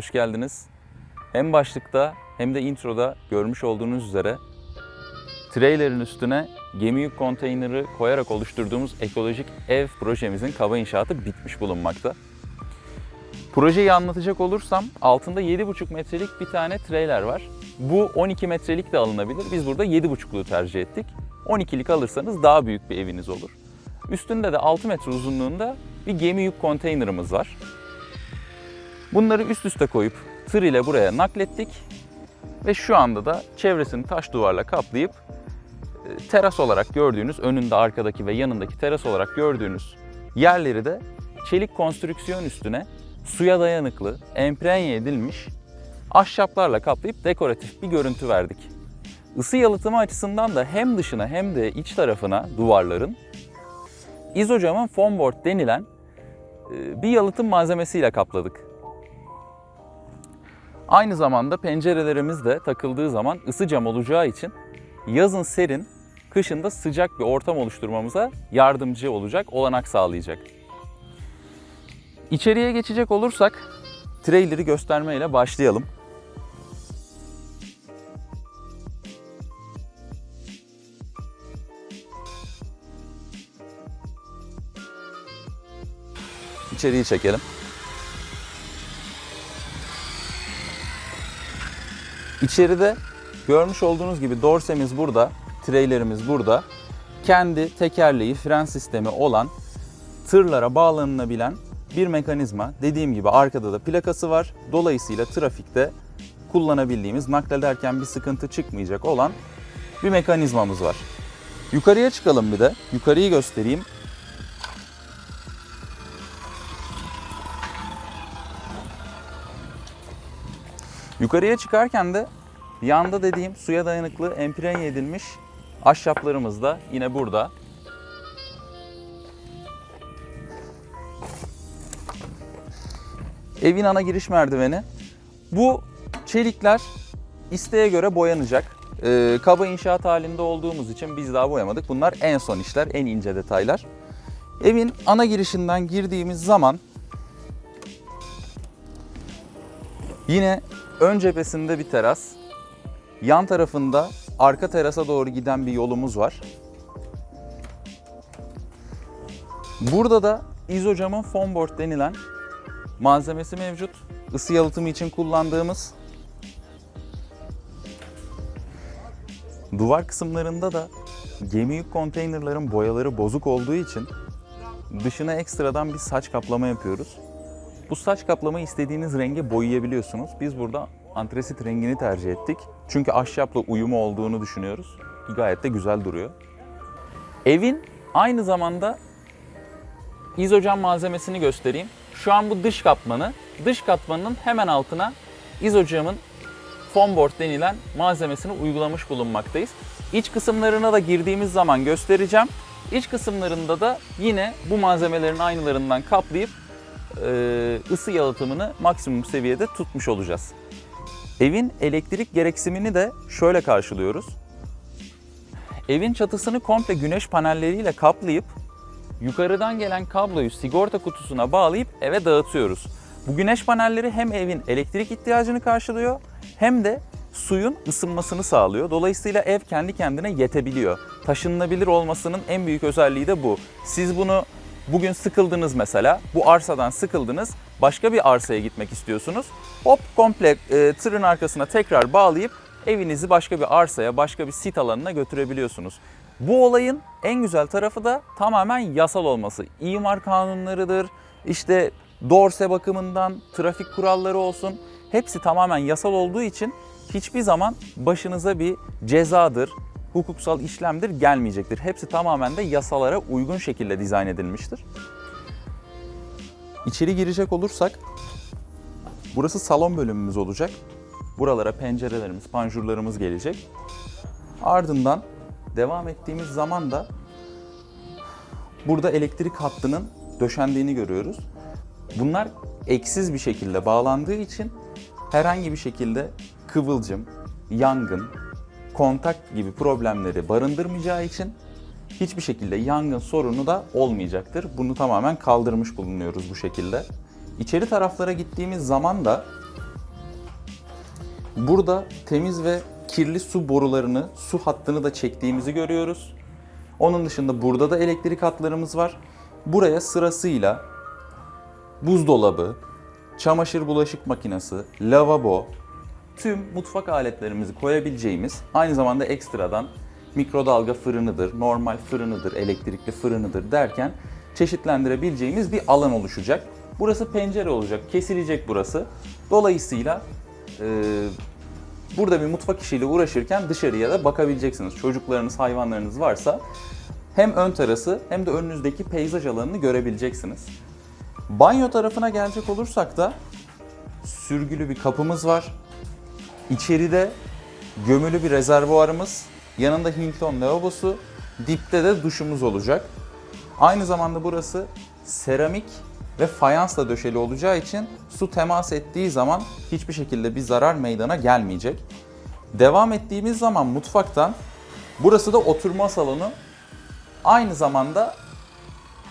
hoş geldiniz. Hem başlıkta hem de introda görmüş olduğunuz üzere trailerin üstüne gemi yük konteyneri koyarak oluşturduğumuz ekolojik ev projemizin kaba inşaatı bitmiş bulunmakta. Projeyi anlatacak olursam altında 7,5 metrelik bir tane trailer var. Bu 12 metrelik de alınabilir. Biz burada 7,5'luğu tercih ettik. 12'lik alırsanız daha büyük bir eviniz olur. Üstünde de 6 metre uzunluğunda bir gemi yük konteynerımız var. Bunları üst üste koyup tır ile buraya naklettik ve şu anda da çevresini taş duvarla kaplayıp e, teras olarak gördüğünüz önünde arkadaki ve yanındaki teras olarak gördüğünüz yerleri de çelik konstrüksiyon üstüne suya dayanıklı, emprenye edilmiş ahşaplarla kaplayıp dekoratif bir görüntü verdik. Isı yalıtımı açısından da hem dışına hem de iç tarafına duvarların izocamın foam board denilen e, bir yalıtım malzemesiyle kapladık. Aynı zamanda pencerelerimiz de takıldığı zaman ısı cam olacağı için yazın serin, kışın da sıcak bir ortam oluşturmamıza yardımcı olacak, olanak sağlayacak. İçeriye geçecek olursak trailer'ı göstermeyle başlayalım. İçeriği çekelim. İçeride görmüş olduğunuz gibi dorsemiz burada, trailerimiz burada. Kendi tekerleği, fren sistemi olan tırlara bağlanılabilen bir mekanizma. Dediğim gibi arkada da plakası var. Dolayısıyla trafikte kullanabildiğimiz, naklederken bir sıkıntı çıkmayacak olan bir mekanizmamız var. Yukarıya çıkalım bir de. Yukarıyı göstereyim. Yukarıya çıkarken de yanda dediğim suya dayanıklı emprenye edilmiş ahşaplarımız da yine burada. Evin ana giriş merdiveni. Bu çelikler isteğe göre boyanacak. Ee, kaba inşaat halinde olduğumuz için biz daha boyamadık. Bunlar en son işler, en ince detaylar. Evin ana girişinden girdiğimiz zaman yine ön cephesinde bir teras, yan tarafında arka terasa doğru giden bir yolumuz var. Burada da izocamın foam board denilen malzemesi mevcut. Isı yalıtımı için kullandığımız. Duvar kısımlarında da gemi yük konteynerların boyaları bozuk olduğu için dışına ekstradan bir saç kaplama yapıyoruz. Bu saç kaplamayı istediğiniz renge boyayabiliyorsunuz. Biz burada antresit rengini tercih ettik. Çünkü ahşapla uyumu olduğunu düşünüyoruz. Gayet de güzel duruyor. Evin aynı zamanda izocam malzemesini göstereyim. Şu an bu dış katmanı. Dış katmanının hemen altına izocamın foam board denilen malzemesini uygulamış bulunmaktayız. İç kısımlarına da girdiğimiz zaman göstereceğim. İç kısımlarında da yine bu malzemelerin aynılarından kaplayıp ısı yalıtımını maksimum seviyede tutmuş olacağız. Evin elektrik gereksinimini de şöyle karşılıyoruz. Evin çatısını komple güneş panelleriyle kaplayıp yukarıdan gelen kabloyu sigorta kutusuna bağlayıp eve dağıtıyoruz. Bu güneş panelleri hem evin elektrik ihtiyacını karşılıyor hem de suyun ısınmasını sağlıyor. Dolayısıyla ev kendi kendine yetebiliyor. Taşınılabilir olmasının en büyük özelliği de bu. Siz bunu bugün sıkıldınız mesela, bu arsadan sıkıldınız, başka bir arsaya gitmek istiyorsunuz. Hop komple e, tırın arkasına tekrar bağlayıp evinizi başka bir arsaya, başka bir sit alanına götürebiliyorsunuz. Bu olayın en güzel tarafı da tamamen yasal olması. İmar kanunlarıdır, işte dorse bakımından trafik kuralları olsun. Hepsi tamamen yasal olduğu için hiçbir zaman başınıza bir cezadır, hukuksal işlemdir gelmeyecektir. Hepsi tamamen de yasalara uygun şekilde dizayn edilmiştir. İçeri girecek olursak burası salon bölümümüz olacak. Buralara pencerelerimiz, panjurlarımız gelecek. Ardından devam ettiğimiz zaman da burada elektrik hattının döşendiğini görüyoruz. Bunlar eksiz bir şekilde bağlandığı için herhangi bir şekilde kıvılcım, yangın, kontak gibi problemleri barındırmayacağı için hiçbir şekilde yangın sorunu da olmayacaktır. Bunu tamamen kaldırmış bulunuyoruz bu şekilde. İçeri taraflara gittiğimiz zaman da Burada temiz ve kirli su borularını, su hattını da çektiğimizi görüyoruz. Onun dışında burada da elektrik hatlarımız var. Buraya sırasıyla buzdolabı, çamaşır bulaşık makinesi, lavabo, tüm mutfak aletlerimizi koyabileceğimiz aynı zamanda ekstradan mikrodalga fırınıdır, normal fırınıdır, elektrikli fırınıdır derken çeşitlendirebileceğimiz bir alan oluşacak. Burası pencere olacak, kesilecek burası. Dolayısıyla e, burada bir mutfak işiyle uğraşırken dışarıya da bakabileceksiniz. Çocuklarınız, hayvanlarınız varsa hem ön terası hem de önünüzdeki peyzaj alanını görebileceksiniz. Banyo tarafına gelecek olursak da sürgülü bir kapımız var. İçeride gömülü bir rezervuarımız, yanında Hilton lavabosu, dipte de duşumuz olacak. Aynı zamanda burası seramik ve fayansla döşeli olacağı için su temas ettiği zaman hiçbir şekilde bir zarar meydana gelmeyecek. Devam ettiğimiz zaman mutfaktan burası da oturma salonu. Aynı zamanda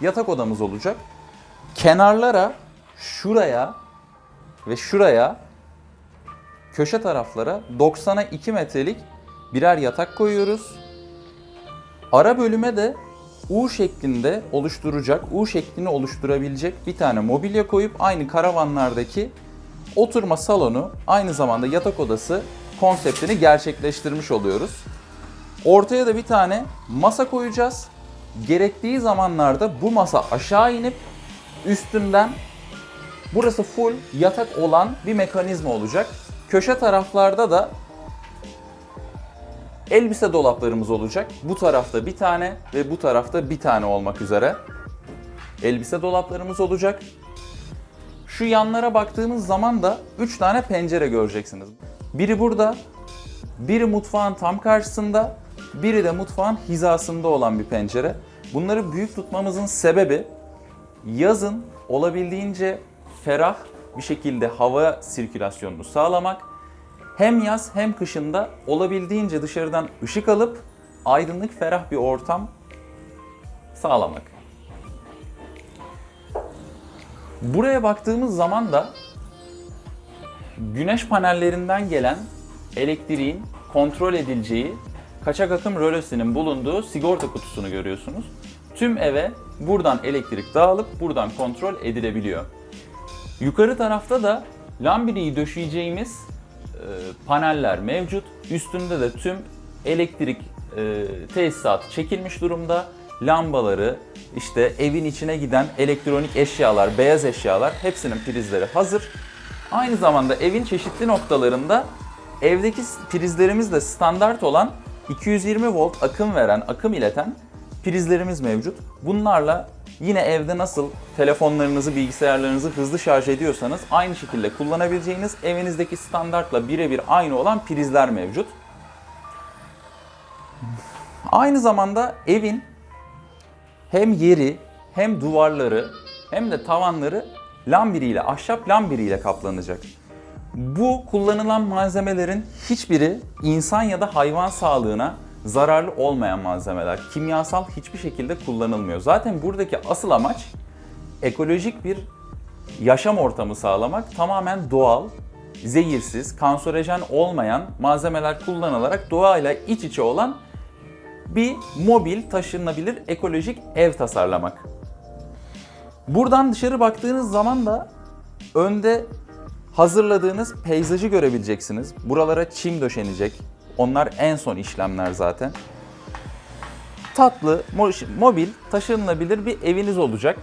yatak odamız olacak. Kenarlara şuraya ve şuraya köşe taraflara 90'a 2 metrelik birer yatak koyuyoruz. Ara bölüme de U şeklinde oluşturacak, U şeklini oluşturabilecek bir tane mobilya koyup aynı karavanlardaki oturma salonu, aynı zamanda yatak odası konseptini gerçekleştirmiş oluyoruz. Ortaya da bir tane masa koyacağız. Gerektiği zamanlarda bu masa aşağı inip üstünden burası full yatak olan bir mekanizma olacak. Köşe taraflarda da elbise dolaplarımız olacak. Bu tarafta bir tane ve bu tarafta bir tane olmak üzere. Elbise dolaplarımız olacak. Şu yanlara baktığımız zaman da 3 tane pencere göreceksiniz. Biri burada, biri mutfağın tam karşısında, biri de mutfağın hizasında olan bir pencere. Bunları büyük tutmamızın sebebi yazın olabildiğince ferah bir şekilde hava sirkülasyonunu sağlamak. Hem yaz hem kışında olabildiğince dışarıdan ışık alıp aydınlık ferah bir ortam sağlamak. Buraya baktığımız zaman da güneş panellerinden gelen elektriğin kontrol edileceği kaçak akım rölesinin bulunduğu sigorta kutusunu görüyorsunuz. Tüm eve buradan elektrik dağılıp buradan kontrol edilebiliyor. Yukarı tarafta da lambiriyi döşeyeceğimiz e, paneller mevcut. Üstünde de tüm elektrik e, tesisatı çekilmiş durumda. Lambaları, işte evin içine giden elektronik eşyalar, beyaz eşyalar hepsinin prizleri hazır. Aynı zamanda evin çeşitli noktalarında evdeki prizlerimiz de standart olan 220 volt akım veren, akım ileten prizlerimiz mevcut. Bunlarla yine evde nasıl telefonlarınızı, bilgisayarlarınızı hızlı şarj ediyorsanız aynı şekilde kullanabileceğiniz evinizdeki standartla birebir aynı olan prizler mevcut. Aynı zamanda evin hem yeri hem duvarları hem de tavanları lambiriyle, ahşap lambiriyle kaplanacak. Bu kullanılan malzemelerin hiçbiri insan ya da hayvan sağlığına zararlı olmayan malzemeler. Kimyasal hiçbir şekilde kullanılmıyor. Zaten buradaki asıl amaç ekolojik bir yaşam ortamı sağlamak. Tamamen doğal, zehirsiz, kanserojen olmayan malzemeler kullanılarak doğayla iç içe olan bir mobil, taşınabilir, ekolojik ev tasarlamak. Buradan dışarı baktığınız zaman da önde hazırladığınız peyzajı görebileceksiniz. Buralara çim döşenecek. Onlar en son işlemler zaten. Tatlı, mo- mobil, taşınılabilir bir eviniz olacak.